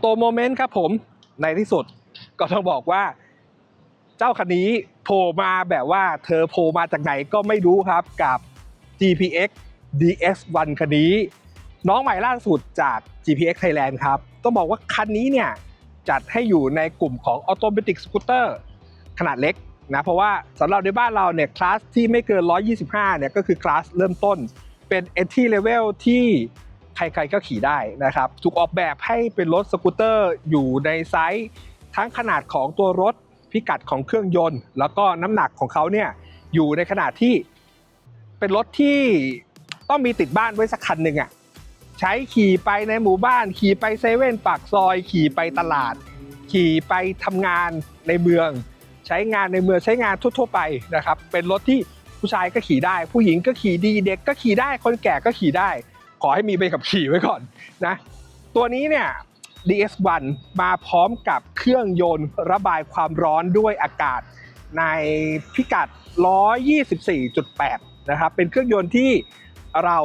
โตโมเมนต์ครับผมในที่สุดก็ต้องบอกว่า เจ้าคันนี้โผล่มาแบบว่าเธอโผล่มาจากไหนก็ไม่รู้ครับกับ GPX DS1 คันนี้ น้องใหม่ล่าสุดจาก GPX Thailand ครับ ต้องบอกว่าคันนี้เนี่ยจัดให้อยู่ในกลุ่มของ Automatic Scooter ขนาดเล็กนะเพราะว่าสำหรับในบ้านเราเนี่ยคลาสที่ไม่เกิน 125 เนี่ยก็คือคลาสเริ่มต้นเป็น entry level ที่ ใครๆก็ขี่ได้นะครับ ถูกออกแบบให้เป็นรถสกูตเตอร์อยู่ในไซส์ทั้งขนาดของตัวรถพิกัดของเครื่องยนต์ แล้วก็น้ำหนักของเขาเนี่ยอยู่ในขนาดที่เป็นรถที่ต้องมีติดบ้านไว้สักคันหนึ่งอะใช้ขี่ไปในหมู่บ้าน ขี่ไปเซเว่นปากซอย ขี่ไปตลาด ขี่ไปทำงานในเมือง ใช้งานในเมืองใช้งานทั่ว ๆ ไปนะครับ เป็นรถที่ผู้ชายก็ขี่ได้ ผู้หญิงก็ขี่ดีเด็กก็ขี่ได้คนแก่ก็ขี่ได้ ขอให้มีใบขับขี่ไว้ก่อนนะ ตัวนี้เนี่ย DS1 มาพร้อมกับเครื่องยนต์ระบายความร้อนด้วยอากาศในพิกัด 124.8 นะครับ เป็นเครื่องยนต์ที่เรา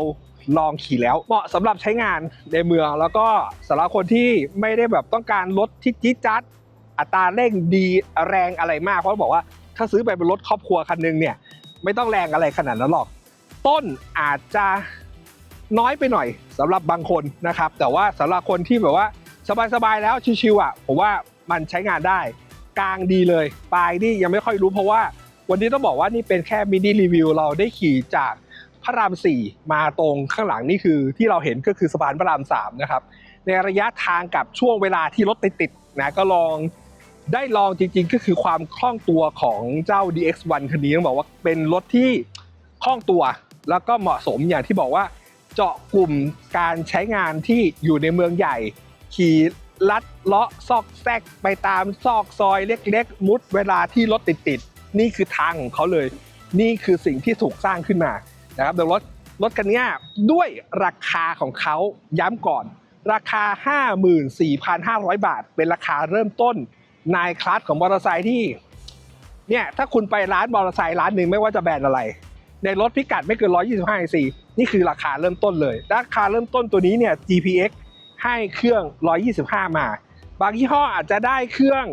ลองขี่แล้ว เหมาะสำหรับใช้งานในเมือง แล้วก็สำหรับคนที่ไม่ได้แบบต้องการรถที่จี๊ดจ๊าดอัตราเร่งดีแรงอะไรมาก เพราะบอกว่าถ้าซื้อไปเป็นรถครอบครัวคันหนึงเนี่ย ไม่ต้องแรงอะไรขนาดนั้นหรอก ต้นอาจจะ น้อยไปหน่อยสำหรับบางคนนะครับ แต่ว่าสำหรับคนที่แบบว่าสบายๆแล้วชิวๆอะผมว่ามันใช้งานได้ กลางดีเลย ปลายนี่ยังไม่ค่อยรู้เพราะว่า วันนี้ต้องบอกว่านี่เป็นแค่มินิรีวิวเราได้ขี่จากพระราม4มาตรงข้างหลังนี่คือที่เราเห็นก็คือสะพานพระราม3นะครับในระยะทางกับช่วงเวลาที่รถติดๆนะก็ลองได้ลองจริงๆ ก็คือความคล่องตัวของเจ้า DX1 คันนี้ต้องบอกว่าเป็นรถที่คล่องตัว แล้วก็เหมาะสมอย่างที่บอกว่า เจาะกลุ่มการใช้งานที่อยู่ในเมืองใหญ่ ขี่ลัดเลาะซอกแซกไปตามซอกซอยเล็กๆ มุดเวลาที่รถติดๆ นี่คือทางของเขาเลย นี่คือสิ่งที่ถูกสร้างขึ้นมานะครับเดี๋ยวรถรถคันนี้ด้วยราคาของเขาย้ำก่อน ราคา 54,500 บาท เป็นราคาเริ่มต้นในคลาสของมอเตอร์ไซค์ที่เนี่ยถ้าคุณไปร้านมอเตอร์ไซค์ร้านหนึ่งไม่ว่าจะแบรนด์อะไร ในรถพิกัดไม่เกิน 125 cc นี่คือราคาเริ่มต้นเลยราคาเริ่มต้นตัวนี้เนี่ย GPX ให้เครื่อง 125 มา บางยี่ห้ออาจจะได้เครื่อง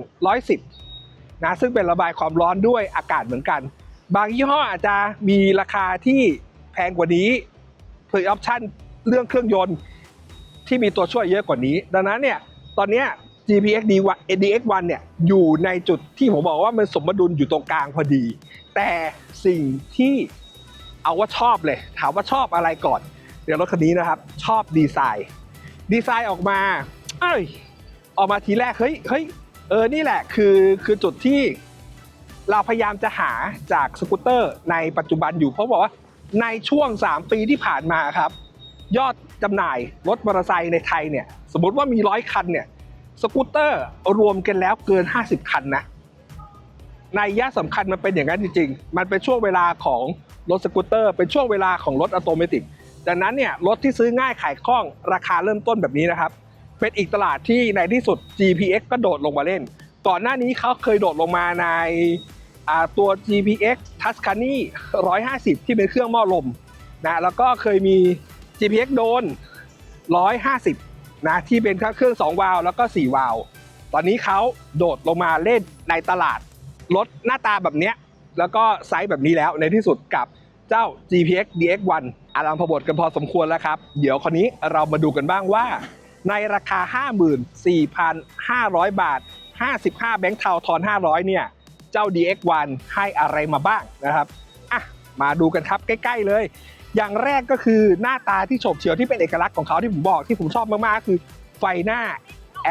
110 นะซึ่งเป็นระบายความร้อนด้วยอากาศเหมือนกัน บางยี่ห้ออาจจะมีราคาที่แพงกว่านี้เพื่อออปชั่นเรื่องเครื่องยนต์ที่มีตัวช่วยเยอะกว่านี้ ดังนั้นเนี่ยตอนนี้ GPX DX1 เนี่ยอยู่ในจุดที่ผมบอกว่ามันสมดุลอยู่ตรงกลางพอดี แต่สิ่งที่ เอาว่าชอบเลย ถามว่าชอบอะไรก่อน เดี๋ยวรถคันนี้นะครับ ชอบดีไซน์ ดีไซน์ออกมาเอ้ยออกมาทีแรกเฮ้ยเฮ้ยเออนี่แหละคือคือจุดที่เราพยายามจะหาจากสกูตเตอร์ในปัจจุบันอยู่เพราะบอกว่าในช่วง 3 ปีที่ผ่านมาครับ ยอดจำหน่ายรถมอเตอร์ไซค์ในไทยเนี่ย สมมติว่ามีร้อยคันเนี่ยสกูตเตอร์รวมกันแล้วเกิน 50 คันนะในยะสำคัญมันเป็นอย่างนั้นจริงๆ มันเป็นช่วงเวลาของ รถสกูตเตอร์เป็นช่วงเวลาของรถอัตโนมัติดังนั้นเนี่ยรถที่ซื้อง่ายขายคล่องราคาเริ่มต้นแบบนี้นะครับ เป็นอีกตลาดที่ในที่สุด GPX ก็โดดลงมาเล่น ก่อนหน้านี้เขาเคยโดดลงมาในาตัว GPX Tuscany 150 ที่เป็นเครื่องหม้อลมนะแล้วก็เคยมี GPX โดน 150 นะที่เป็นเครื่อง 2 วาล์วแล้วก็ 4 วาล์วตอนนี้เขาโดดลงมาเล่นในตลาดรถหน้าตาแบบเนี้ย แล้วก็ไซส์แบบนี้แล้วในที่สุดกับเจ้า GPX DX1 อารามพบทกันพอสมควรแล้วครับ เดี๋ยวคนนี้เรามาดูกันบ้างว่า ในราคา 54,500 บาท 55 แบงค์เทาทอน 500 เนี่ย เจ้า DX1 ให้อะไรมาบ้างนะครับอะมาดูกันครับใกล้ ๆ เลย อย่างแรกก็คือหน้าตาที่โฉบเฉี่ยวที่เป็นเอกลักษณ์ของเขาที่ผมบอกที่ผมชอบมากๆคือไฟหน้า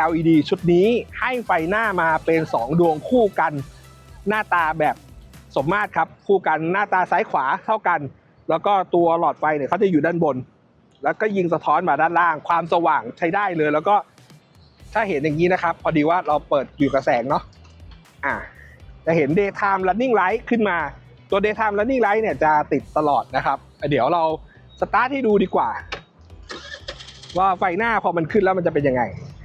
LED ชุดนี้ให้ไฟหน้ามาเป็น 2 ดวงคู่กัน หน้าตาแบบ สมมาตรครับคู่กันหน้าตาซ้ายขวาเท่ากัน แล้วก็ตัวหลอดไฟเนี่ยเขาจะอยู่ด้านบน แล้วก็ยิงสะท้อนมาด้านล่าง ความสว่างใช้ได้เลย แล้วก็ถ้าเห็นอย่างนี้นะครับ พอดีว่าเราเปิดอยู่กับแสงเนาะอ่าจะเห็น daytime running light ขึ้นมาตัว daytime running light เนี่ยจะติดตลอดนะครับ เดี๋ยวเราสตาร์ทให้ดูดีกว่า ว่าไฟหน้าพอมันขึ้นแล้วมันจะเป็นยังไง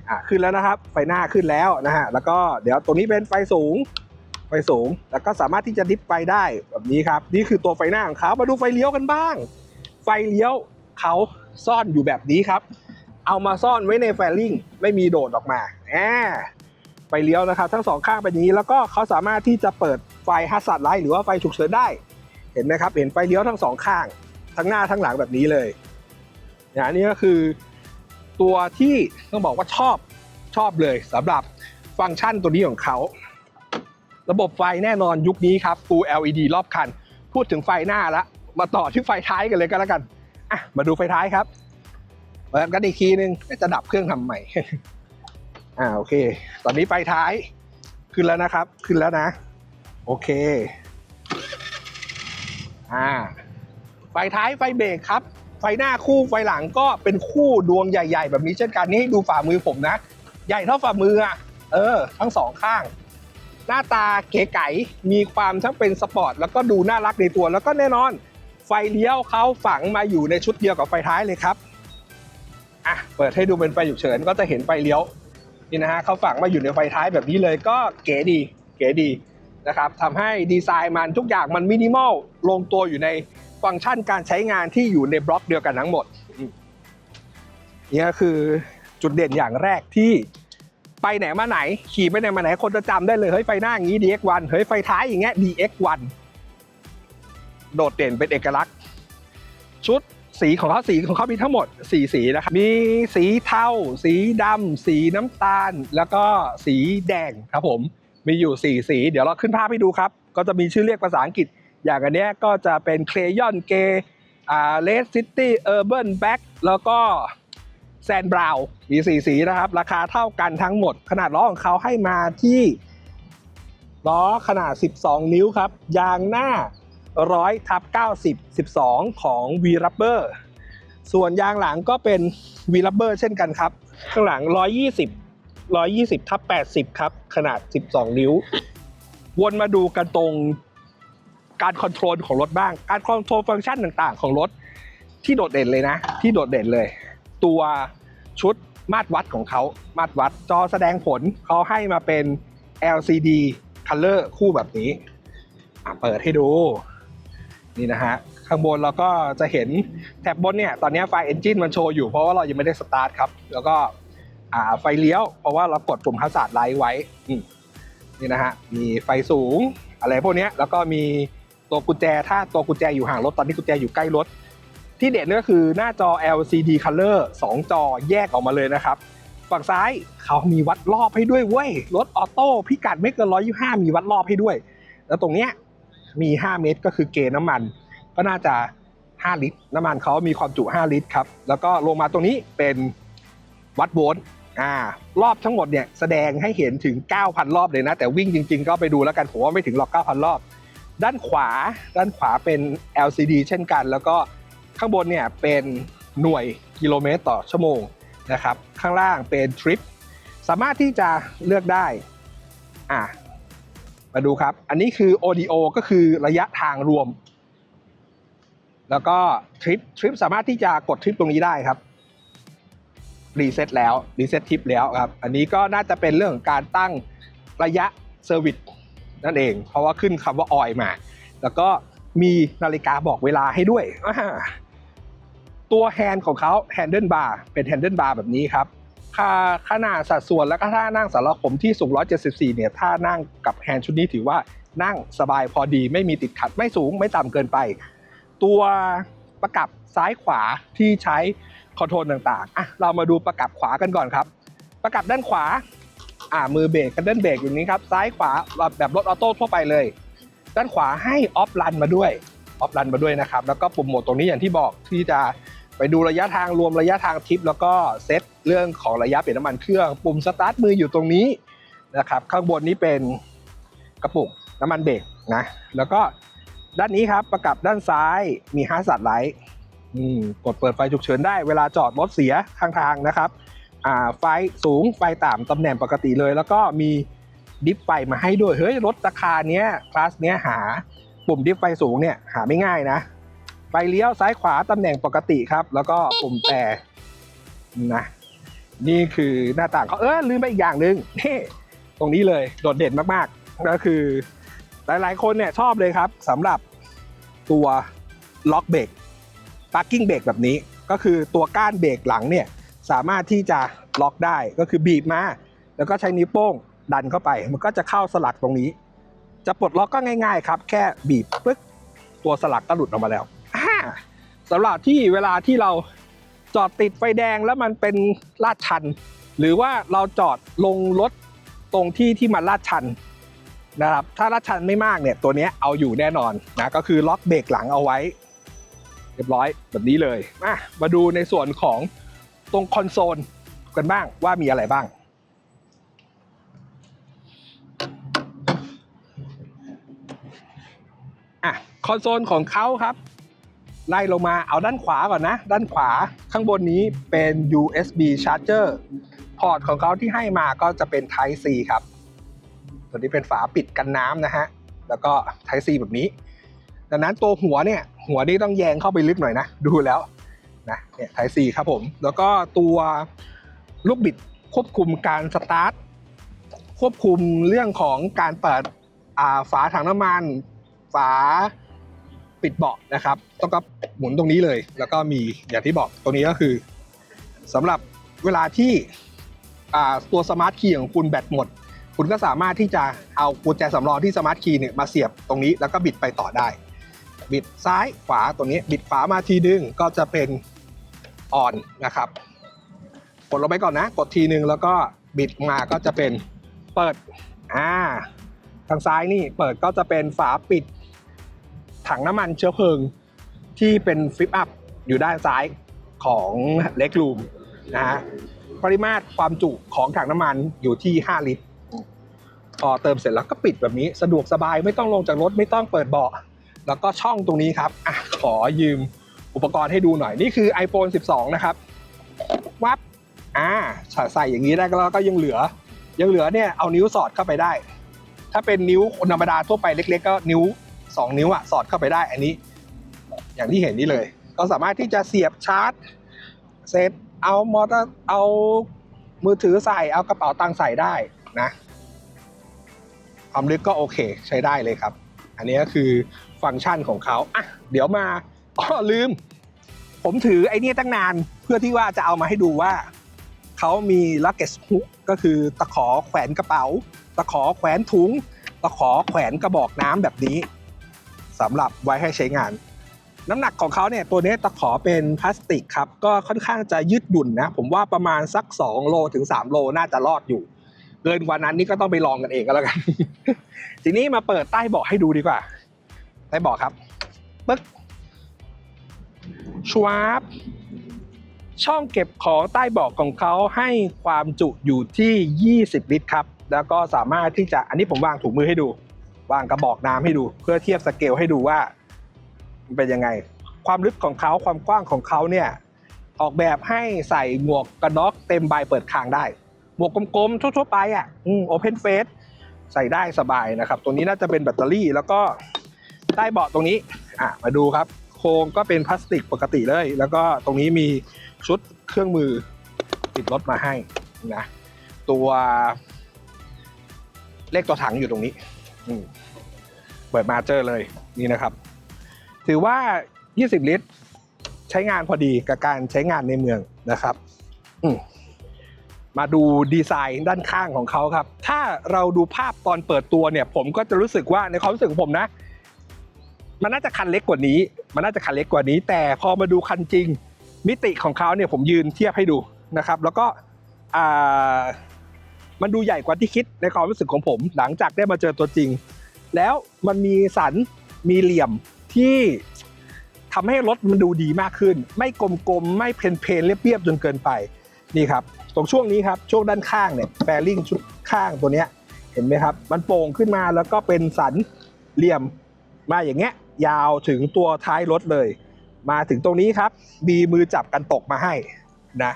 อะขึ้นแล้วนะครับ ไฟหน้าขึ้นแล้วนะฮะแล้วก็เดี๋ยวตัวนี้เป็นไฟสูง ไฟสูง แล้วก็สามารถที่จะดิฟไฟได้แบบนี้ครับ นี่คือตัวไฟหน้าของเขามาดูไฟเลี้ยวกันบ้าง ไฟเลี้ยวเขาซ่อนอยู่แบบนี้ครับ เอามาซ่อนไว้ในแฟลิงไม่มีโดดออกมาแหมไฟเลี้ยวนะครับ ทั้งสองข้างเป็นนี้แล้วก็เขาสามารถที่จะเปิดไฟฮัสซัดไลท์หรือว่าไฟฉุกเฉินได้ เห็นไหมครับ เห็นไฟเลี้ยวทั้งสองข้าง ทั้งหน้าทั้งหลังแบบนี้เลยเนี่ยอันนี้ก็คือตัวที่ต้องบอกว่าชอบชอบเลยสำหรับฟังก์ชันตัวนี้ของเขา ระบบไฟแน่นอนยุคนี้ครับ Full LED รอบคัน พูดถึงไฟหน้าละ มาต่อที่ไฟท้ายกันเลยก็แล้วกันอะมาดูไฟท้ายครับเปิดกันอีกทีนึงจะดับเครื่องทำใหม่อ่าโอเค ตอนนี้ไฟท้ายขึ้นแล้วนะครับ ขึ้นแล้วนะ โอเคอ่าไฟท้ายไฟเบรกครับ ไฟหน้าคู่ไฟหลังก็เป็นคู่ดวงใหญ่ ๆ แบบนี้เช่นกันนี่ให้ดูฝ่ามือผมนะ ใหญ่เท่าฝ่ามืออะเออ ทั้งสองข้าง หน้าตาเก๋ไก๋มีความทั้งเป็นสปอร์ตแล้วก็ดูน่ารักในตัว แล้วก็แน่นอน ไฟเลี้ยวเขาฝังมาอยู่ในชุดเดียวกับไฟท้ายเลยครับอะเปิดให้ดูเป็นไฟฉุกเฉินก็จะเห็นไฟเลี้ยวนี่นะฮะเขาฝังมาอยู่ในไฟท้ายแบบนี้เลยก็เก๋ดี เก๋ดีนะครับทำให้ดีไซน์มันทุกอย่างมันมินิมอลลงตัวอยู่ในฟังก์ชันการใช้งานที่อยู่ในบล็อกเดียวกันทั้งหมดนี่ก็คือจุดเด่นอย่างแรกที่ ไปไหนมาไหน ขี่ไปไหนมาไหนคนจะจำได้เลย เฮ้ยไฟหน้าอย่างนี้ DX1 เฮ้ยไฟท้ายอย่างเงี้ย DX1 โดดเด่นเป็นเอกลักษณ์ ชุดสีของเขาสีของเขามีทั้งหมด 4 สีนะครับ มีสีเทา สีดำ สีน้ำตาล แล้วก็สีแดงครับผม มีอยู่ 4 สี เดี๋ยวเราขึ้นภาพให้ดูครับ ก็จะมีชื่อเรียกภาษาอังกฤษ อย่างอันเนี้ยก็จะเป็นเคลยอนเกอ่าเลสซิตี้เออร์เบิร์นแบ็กแล้วก็ แซนบราวมี4สีนะครับ ราคาเท่ากันทั้งหมด ขนาดล้อของเขาให้มาที่ล้อขนาด 12 นิ้วครับ ยางหน้า 100ทับ90 12 ของ v r u b b e r ส่วนยางหลังก็เป็น v r u b b e r เช่นกันครับ ข้างหลัง 120 120ทับ80 ครับ ขนาด 12 นิ้ว วนมาดูกันตรงการคอนโทรลของรถบ้าง การคอนโทรลฟังก์ชันต่างๆ ของรถที่โดดเด่นเลยนะ ที่โดดเด่นเลย ตัว ชุดมาตรวัดของเขามาตรวัดจอแสดงผลเขาให้มาเป็น LCD color คู่แบบนี้เปิดให้ดูนี่นะฮะข้างบนเราก็จะเห็นแถบบนเนี่ยตอนนี้ไฟเอนจินมันโชว์อยู่เพราะว่าเรายังไม่ได้สตาร์ทครับ แล้วก็ไฟเลี้ยว เพราะว่าเรากดปุ่มฮัสซาดไลท์ไว้นี่นะฮะมีไฟสูงอะไรพวกนี้แล้วก็มีตัวกุญแจถ้าตัวกุญแจอยู่ห่างรถตอนนี้กุญแจอยู่ใกล้รถ ที่เด่นก็คือหน้าจอ LCD color 2 จอแยกออกมาเลยนะครับ ฝั่งซ้ายเขามีวัดรอบให้ด้วยเว้ย รถออโต้พิกัดไม่เกิน 125 มีวัดรอบให้ด้วย แล้วตรงเนี้ยมี 5 เมตรก็คือเกณฑ์น้ำมัน ก็น่าจะ 5 ลิตร น้ำมันเขามีความจุ 5 ลิตรครับ แล้วก็ลงมาตรงนี้เป็นวัดโวลต์อ่ารอบทั้งหมดเนี่ยแสดงให้เห็นถึง 9,000 รอบเลยนะ แต่วิ่งจริง ๆ ก็ไปดูแล้วกันผมว่าไม่ถึงหรอก 9,000 รอบ ด้านขวาด้านขวาเป็น LCD เช่นกัน แล้วก็ ข้างบนเนี่ยเป็นหน่วยกิโลเมตรต่อชั่วโมงนะครับ ข้างล่างเป็นทริป สามารถที่จะเลือกได้อะมาดูครับ อันนี้คือ ODO ก็คือระยะทางรวม แล้วก็ทริปทริปสามารถที่จะกดทริปตรงนี้ได้ครับรีเซ็ตแล้วรีเซ็ตทริปแล้วครับ อันนี้ก็น่าจะเป็นเรื่องของการตั้งระยะเซอร์วิสนั่นเอง เพราะว่าขึ้นคำว่าออยมา แล้วก็มีนาฬิกาบอกเวลาให้ด้วยอ ตัวแฮนด์ของเขาแฮนเดิลบาร์เป็นแฮนเดิลบาร์แบบนี้ครับค่าขนาดสัดส่วนและก็ท่านั่งสำหรับผมที่สูง 174 เนี่ยท่านั่งกับแฮนด์ชุดนี้ถือว่านั่งสบายพอดีไม่มีติดขัดไม่สูงไม่ต่ำเกินไป ตัวประกับซ้ายขวาที่ใช้คอนโทรลต่างๆอะเรามาดูประกับขวากันก่อนครับ ประกับด้านขวาอ่ามือเบรกกันเดิลเบรกอยู่นี้ครับซ้ายขวาแบบรถออโต้ทั่วไปเลย ด้านขวาให้ออฟรันมาด้วยออฟรันมาด้วยนะครับแล้วก็ปุ่มโหมดตรงนี้อย่างที่บอกที่จะ ไปดูระยะทางรวมระยะทางทริป แล้วก็เซตเรื่องของระยะเปลี่ยนน้ำมันเครื่องปุ่มสตาร์ทมืออยู่ตรงนี้นะครับ ข้างบนนี้เป็นกระปุกน้ำมันเบรกนะ แล้วก็ด้านนี้ครับประกับด้านซ้ายมีฮาร์ดไลท์กดเปิดไฟฉุกเฉินได้เวลาจอดรถเสียข้างทางนะครับไฟสูงไฟต่ำตำแหน่งปกติเลย แล้วก็มีดิฟไฟมาให้ด้วยเฮ้ยรถราคาเนี้ยคลาสเนี้ยหาปุ่มดิฟไฟสูงเนี่ยหาไม่ง่ายนะ ไฟเลี้ยวซ้ายขวาตำแหน่งปกติครับ แล้วก็ปุ่มแต่นะนี่คือหน้าต่างเขาเออลืมไปอีกอย่างหนึ่งนี่ตรงนี้เลยโดดเด่นมากๆก็คือหลายๆ คนเนี่ยชอบเลยครับสำหรับตัวล็อกเบรก parking เบรกแบบนี้ ก็คือตัวก้านเบรกหลังเนี่ยสามารถที่จะล็อกได้ก็คือบีบมา แล้วก็ใช้นิ้วโป้งดันเข้าไป มันก็จะเข้าสลักตรงนี้ จะปลดล็อกก็ง่าย ๆ ครับ แค่บีบปึ๊กตัวสลักก็หลุดออกมาแล้ว สำหรับที่เวลาที่เราจอดติดไฟแดงแล้วมันเป็นลาดชัน หรือว่าเราจอดลงรถตรงที่ที่มันลาดชันนะครับถ้าลาดชันไม่มากเนี่ยตัวนี้เอาอยู่แน่นอนนะก็คือล็อกเบรกหลังเอาไว้ เรียบร้อยแบบนี้เลยมามาดูในส่วนของตรงคอนโซลกันบ้างว่ามีอะไรบ้างอะคอนโซลของเขาครับ ไล่ลงมาเอาด้านขวาก่อนนะ ด้านขวาข้างบนนี้เป็น USB charger พอร์ตของเขาที่ให้มาก็จะเป็น Type C ครับ ตัวนี้เป็นฝาปิดกันน้ำนะฮะ แล้วก็ Type C แบบนี้ ดังนั้นตัวหัวเนี่ย หัวนี่ต้องแยงเข้าไปลึกหน่อยนะ ดูแล้วนะเนี่ย Type C ครับผม แล้วก็ตัวลูกบิดควบคุมการสตาร์ทควบคุมเรื่องของการเปิดฝาถังน้ำมัน ฝา ปิดเบาะนะครับ ต้องก็หมุนตรงนี้เลย แล้วก็มีอย่างที่บอกตรงนี้ก็คือสำหรับเวลาที่ตัวสมาร์ทคีย์ของคุณแบตหมด คุณก็สามารถที่จะเอากุญแจสำรองที่สมาร์ทคีย์เนี่ยมาเสียบตรงนี้แล้วก็บิดไปต่อได้ บิดซ้ายขวาตรงนี้ บิดขวามาทีนึงก็จะเป็นออนนะครับกดลงไปก่อนนะ กดทีนึงแล้วก็บิดมาก็จะเป็นเปิดอ่าทางซ้ายนี่เปิดก็จะเป็นฝาปิด ถังน้ำมันเชื้อเพลิงที่เป็นฟลิปอัพอยู่ด้านซ้ายของเล็กรูมนะฮะปริมาตรความจุของถังน้ำมันอยู่ที่ 5 ลิตรพอเติมเสร็จแล้วก็ปิดแบบนี้สะดวกสบายไม่ต้องลงจากรถไม่ต้องเปิดเบาะ แล้วก็ช่องตรงนี้ครับอะขอยืมอุปกรณ์ให้ดูหน่อย นี่คือ iPhone 12 นะครับ วับอ่าใส่อย่างนี้ได้แล้วก็ยังเหลือ ยังเหลือเนี่ยเอานิ้วสอดเข้าไปได้ ถ้าเป็นนิ้วธรรมดาทั่วไปเล็ก ๆ ก็นิ้ว 2 นิ้วอะสอดเข้าไปได้อันนี้ อย่างที่เห็นนี่เลย ก็สามารถที่จะเสียบชาร์จ เสร็จเอามอเตอร์เอามือถือใส่เอากระเป๋าตังค์ใส่ได้นะความลึกก็โอเคใช้ได้เลยครับ อันนี้ก็คือฟังก์ชันของเขาอะเดี๋ยวมาอ๋อลืม ผมถือไอ้นี่ตั้งนานเพื่อที่ว่าจะเอามาให้ดูว่าเขามีลักเก h ฮุกก็คือตะขอแขวนกระเป๋า ตะขอแขวนถุง ตะขอแขวนกระบอกน้ำแบบนี้ สำหรับไว้ให้ใช้งาน น้ำหนักของเขาเนี่ยตัวนี้ตะขอเป็นพลาสติกครับก็ค่อนข้างจะยืดหยุ่นนะ ผมว่าประมาณสัก 2 โลถึง 3 โลน่าจะรอดอยู่ เกินกว่านั้นนี่ก็ต้องไปลองกันเองก็แล้วกัน ทีนี้มาเปิดใต้เบาะให้ดูดีกว่า ใต้เบาะครับปึ๊กชวาบช่องเก็บของใต้เบาะของเขาให้ความจุอยู่ที่ 20 ลิตรครับ แล้วก็สามารถที่จะอันนี้ผมวางถุงมือให้ดู วางกระบอกน้ำให้ดู เพื่อเทียบสเกลให้ดูว่ามันเป็นยังไง ความลึกของเขาความกว้างของเขาเนี่ยออกแบบให้ใส่หมวกกันน็อกเต็มใบเปิดคางได้ หมวกกลมๆทั่วๆไปอะอืมโอเพนเฟสใส่ได้สบายนะครับ ตัวนี้น่าจะเป็นแบตเตอรี่แล้วก็ใต้เบาะตรงนี้อะมาดูครับ โครงก็เป็นพลาสติกปกติเลย แล้วก็ตรงนี้มีชุดเครื่องมือติดรถมาให้นะตัวเลขตัวถังอยู่ตรงนี้ เปิดมาเจอเลยนี่นะครับ ถือว่า 20 ลิตร ใช้งานพอดีกับการใช้งานในเมืองนะครับมาดูดีไซน์ด้านข้างของเขาครับ ถ้าเราดูภาพตอนเปิดตัวเนี่ย ผมก็จะรู้สึกว่าในความรู้สึกของผมนะ มันน่าจะคันเล็กกว่านี้ มันน่าจะคันเล็กกว่านี้ แต่พอมาดูคันจริง มิติของเขาเนี่ยผมยืนเทียบให้ดูนะครับ แล้วก็ มันดูใหญ่กว่าที่คิดในความรู้สึกของผม หลังจากได้มาเจอตัวจริง แล้วมันมีสันมีเหลี่ยมที่ทำให้รถมันดูดีมากขึ้น ไม่กลมๆ ไม่เพลนๆเรียบๆจนเกินไปนี่ครับ ตรงช่วงนี้ครับ ช่วงด้านข้างเนี่ยแฟริ่งชุดข้างตัวเนี้ยเห็นไหมครับ มันโป่งขึ้นมาแล้วก็เป็นสันเหลี่ยมมาอย่างเงี้ยยาวถึงตัวท้ายรถเลย มาถึงตรงนี้ครับ มีมือจับกันตกมาให้นะ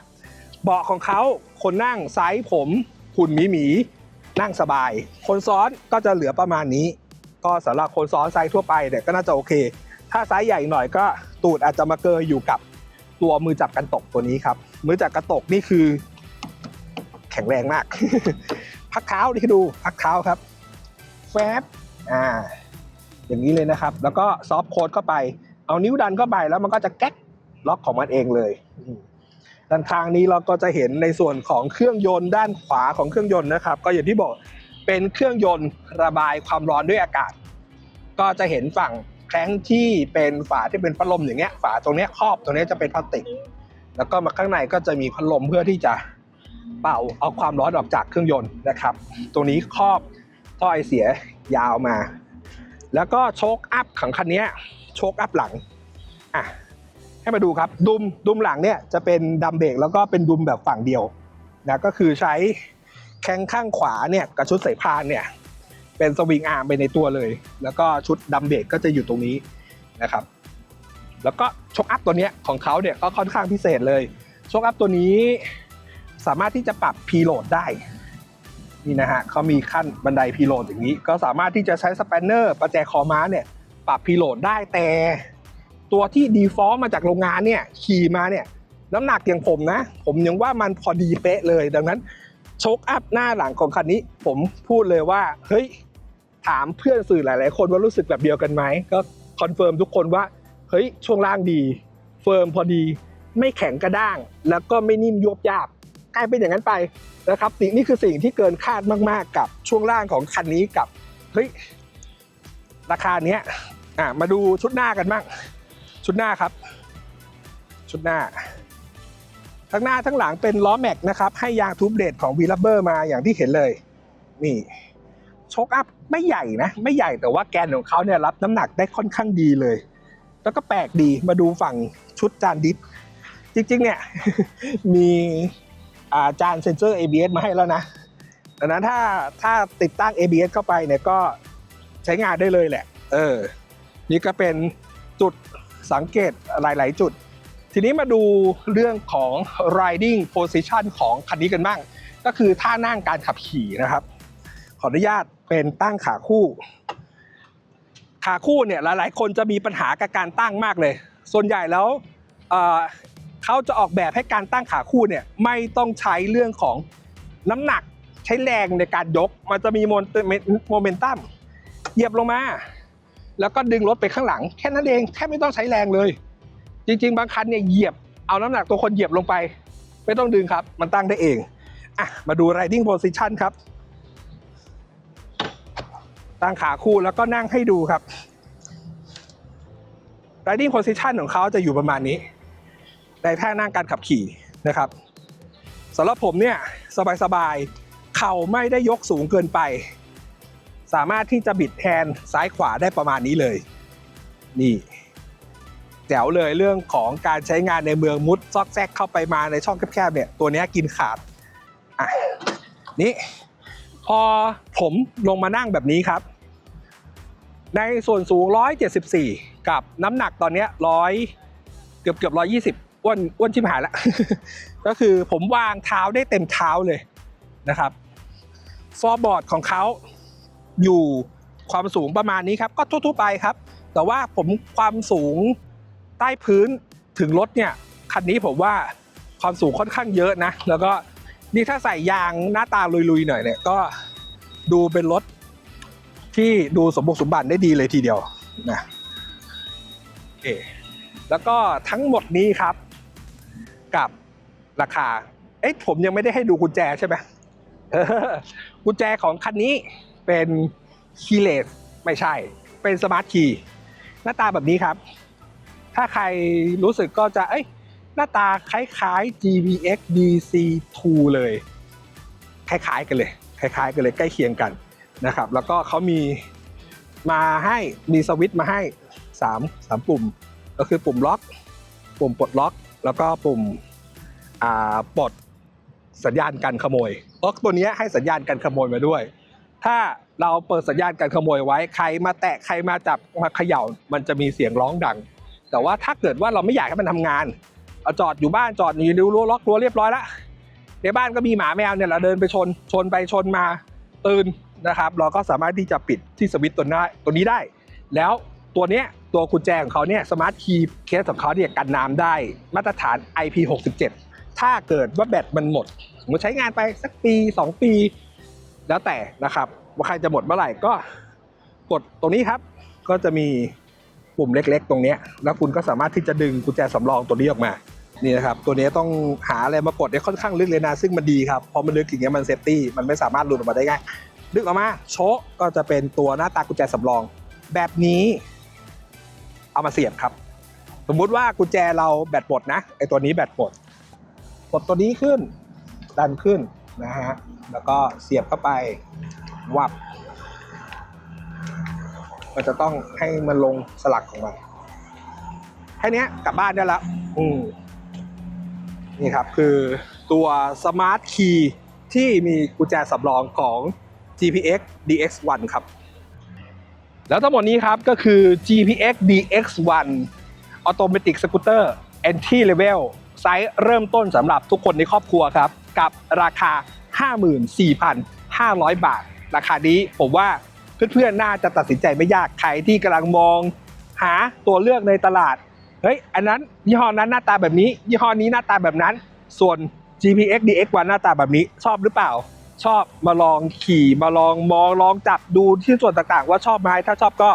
เบาะของเขาคนนั่งไซส์ผม หุ่นหมีหมีนั่งสบาย คนซ้อนก็จะเหลือประมาณนี้ ก็สำหรับคนซ้อนไซส์ทั่วไปเนี่ยก็น่าจะโอเค ถ้าไซส์ใหญ่หน่อยก็ตูดอาจจะมาเกยอยู่กับตัวมือจับกันตกตัวนี้ครับ มือจับกันตกนี่คือ แข็งแรงมาก พักเท้าที่ดูพักเท้าครับ แฟบอ่า อย่างนี้เลยนะครับ แล้วก็ซอฟโค้ดเข้าไป เอานิ้วดันเข้าไปแล้วมันก็จะแก๊กล็อกของมันเองเลย ด้านข้างนี้เราก็จะเห็นในส่วนของเครื่องยนต์ด้านขวาของเครื่องยนต์นะครับ ก็อย่างที่บอกเป็นเครื่องยนต์ระบายความร้อนด้วยอากาศ ก็จะเห็นฝั่งแคร้งที่เป็นฝาที่เป็นพัดลมอย่างเงี้ยฝาตรงเนี้ยครอบตรงเนี้ยจะเป็นพลาสติก แล้วก็มาข้างในก็จะมีพัดลมเพื่อที่จะเป่าเอาความร้อนออกจากเครื่องยนต์นะครับ ตรงนี้ครอบท่อไอเสียยาวมา แล้วก็โชคอัพของคันนี้โชคอัพหลังอะ ให้มาดูครับดุมดุมหลังเนี่ยจะเป็นดัมเบรกแล้วก็เป็นดุมแบบฝั่งเดียวนะก็คือใช้แข้งข้างขวาเนี่ยกับชุดสายพานเนี่ยเป็นสวิงอาร์มไปในตัวเลย แล้วก็ชุดดัมเบรกก็จะอยู่ตรงนี้นะครับ แล้วก็โชคอัพตัวเนี้ยของเขาเนี่ยก็ค่อนข้างพิเศษเลยโชคอัพตัวนี้สามารถที่จะปรับพีโหลดได้นี่นะฮะเขามีขั้นบันไดพีโหลดอย่างนี้ ก็สามารถที่จะใช้สแปนเนอร์ประแจคอม้าเนี่ยปรับพีโหลดได้แต่ ตัวที่ดีฟอลต์มาจากโรงงานเนี่ยขี่มาเนี่ยน้ำหนักอย่างผมนะ ผมยังว่ามันพอดีเป๊ะเลย ดังนั้นโชคอัพหน้าหลังของคันนี้ ผมพูดเลยว่าเฮ้ยถามเพื่อนสื่อหลาย ๆ คนว่ารู้สึกแบบเดียวกันไหมก็คอนเฟิร์มทุกคนว่าเฮ้ยช่วงล่างดีเฟิร์มพอดีไม่แข็งกระด้าง แล้วก็ไม่นิ่มยวบยาบกลายเป็นอย่างนั้นไปนะครับสิ่งนี่คือสิ่งที่เกินคาดมากๆ กับช่วงล่างของคันนี้กับเฮ้ยราคาเนี้ยอะมาดูชุดหน้ากันบ้าง ชุดหน้าครับ ชุดหน้า ทั้งหน้าทั้งหลังเป็นล้อแม็กนะครับ ให้ยางทูบเดดของวีลับเบอร์มาอย่างที่เห็นเลย นี่โชคอัพไม่ใหญ่นะ ไม่ใหญ่แต่ว่าแกนของเขาเนี่ยรับน้ำหนักได้ค่อนข้างดีเลย แล้วก็แปลกดีมาดูฝั่งชุดจานดิสจริงๆเนี่ยมีอาจานเซนเซอร์ ABS มาให้แล้วนะดังนั้นถ้าถ้าติดตั้ง ABS เข้าไปเนี่ยก็ใช้งานได้เลยแหละ เออ นี่ก็เป็นจุด สังเกตหลาย ๆ จุด ทีนี้มาดูเรื่องของ riding position ของคันนี้กันบ้าง ก็คือท่านั่งการขับขี่นะครับ ขออนุญาตเป็นตั้งขาคู่ ขาคู่เนี่ยหลาย ๆ คนจะมีปัญหากับการตั้งมากเลย ส่วนใหญ่แล้วเเขาจะออกแบบให้การตั้งขาคู่เนี่ยไม่ต้องใช้เรื่องของน้ำหนักใช้แรงในการยก มันจะมีโมเมนตัมเหยียบลงมา แล้วก็ดึงรถไปข้างหลัง แค่นั้นเองแค่ไม่ต้องใช้แรงเลย จริง ๆ บางคันเนี่ยเหยียบเอาน้ำหนักตัวคนเหยียบลงไป ไม่ต้องดึงครับ มันตั้งได้เองอะมาดู riding position ครับ ตั้งขาคู่แล้วก็นั่งให้ดูครับ riding position ของเขาจะอยู่ประมาณนี้ ในท่านั่งการขับขี่นะครับสำหรับผมเนี่ยสบายๆเข่าไม่ได้ยกสูงเกินไป สามารถที่จะบิดแทนซ้ายขวาได้ประมาณนี้เลย นี่แจ๋วเลยเรื่องของการใช้งานในเมืองมุดซอกแซกเข้าไปมาในช่องแคบๆเนี่ยตัวนี้กินขาดอะนี่พอผมลงมานั่งแบบนี้ครับ ในส่วนสูง 174 กับน้ำหนักตอนนี้ย100เกือบเกือบ120อ้วนอ้วนชิมหายแล้วก็คือผมวางเท้าได้เต็มเท้าเลยนะครับ ฟอร์บอร์ดของเขา อยู่ความสูงประมาณนี้ครับก็ทั่วๆไปครับ แต่ว่าผมความสูงใต้พื้นถึงรถเนี่ยคันนี้ผมว่าความสูงค่อนข้างเยอะนะ แล้วก็นี่ถ้าใส่ยางหน้าตาลุยๆหน่อยเนี่ยก็ดูเป็นรถที่ดูสมบุกสมบันได้ดีเลยทีเดียวนะโอเคแล้วก็ทั้งหมดนี้ครับ กับราคา เอ๊ะผมยังไม่ได้ให้ดูกุญแจใช่ไหมกุญแจของคันนี้ เป็นคีย์เลสไม่ใช่ เป็นสมาร์ทคีย์หน้าตาแบบนี้ครับ ถ้าใครรู้สึกก็จะเอ้ยหน้าตาคล้ายๆ GPX DC2 เลย คล้ายๆกันเลย คล้ายๆกันเลยใกล้เคียงกันนะครับ แล้วก็เขามีมาให้มีสวิตช์มาให้3 3ปุ่ม ก็คือปุ่มล็อก ปุ่มปลดล็อก แล้วก็ปุ่มปลดสัญญาณการขโมยล็อกตัวนี้ให้สัญญาณการขโมยมาด้วย ถ้าเราเปิดสัญญาณการขโมยไว้ใครมาแตะใครมาจับมาเขย่ามันจะมีเสียงร้องดัง แต่ว่าถ้าเกิดว่าเราไม่อยากให้มันทำงานเอาจอดอยู่บ้านจอดอยู่ดูรั้วล็อกรั้วเรียบร้อยแล้วในบ้านก็มีหมาแมวเนี่ยเราเดินไปชนชนไปชนมาตื่นนะครับ เราก็สามารถที่จะปิดที่สวิตช์ตัวหน้ตัวนี้ได้ แล้วตัวเนี้ยตัวกุญแจของเขาเนี่ยสมาร์ทคีย์เคสของเขาเนี่ยกันน้ำได้มาตรฐาน IP67 ถ้าเกิดว่าแบตมันหมดสมมติใช้งานไปสักปี 2 ปี แล้วแต่นะครับ ว่าใครจะหมดเมื่อไหร่ก็กดตรงนี้ครับ ก็จะมีปุ่มเล็กๆ ตรงนี้ แล้วคุณก็สามารถที่จะดึงกุญแจสำรองตัวนี้ออกมานี่นะครับตัวนี้ต้องหาอะไรมากดได้ค่อนข้างลึกเลยนะซึ่งมันดีครับเพราะมันลึกอย่างเงี้ยมันเซฟตี้มันไม่สามารถหลุดออกมาได้ง่ายดึกออกมาโชะก็จะเป็นตัวหน้าตากุญแจสำรอง แบบนี้เอามาเสียบครับ สมมุติว่ากุญแจเราแบตหมดนะไอตัวนี้แบตหมดกดตัวนี้ขึ้นดันขึ้นนะฮะ แล้วก็เสียบเข้าไปวับ มันจะต้องให้มันลงสลักของมันแค่เนี้ยกลับบ้านได้แล้วอืมนี่ครับคือตัวสมาร์ทคีย์ที่มีกุญแจสำรองของ GPX DX1 ครับ แล้วทั้งหมดนี้ครับก็คือ GPX DX1 Automatic Scooter Entry Level ไซส์เริ่มต้นสำหรับทุกคนในครอบครัวครับ กับราคา 54,500 บาท ราคานี้ผมว่าเพื่อนๆน่าจะตัดสินใจไม่ยากใครที่กำลังมอง หาตัวเลือกในตลาดเฮ้ยอันนั้นยี่ห้อนั้นหน้าตาแบบนี้ ยี่ห้อนี้หน้าตาแบบนั้น ส่วน GPX DX1 หน้าตาแบบนี้ ชอบหรือเปล่า ชอบมาลองขี่มาลองมองลองจับดูที่ส่วนต่างๆ ว่าชอบไหมถ้าชอบก็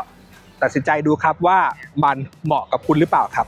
ตัดสินใจดูครับว่ามันเหมาะกับคุณหรือเปล่าครับ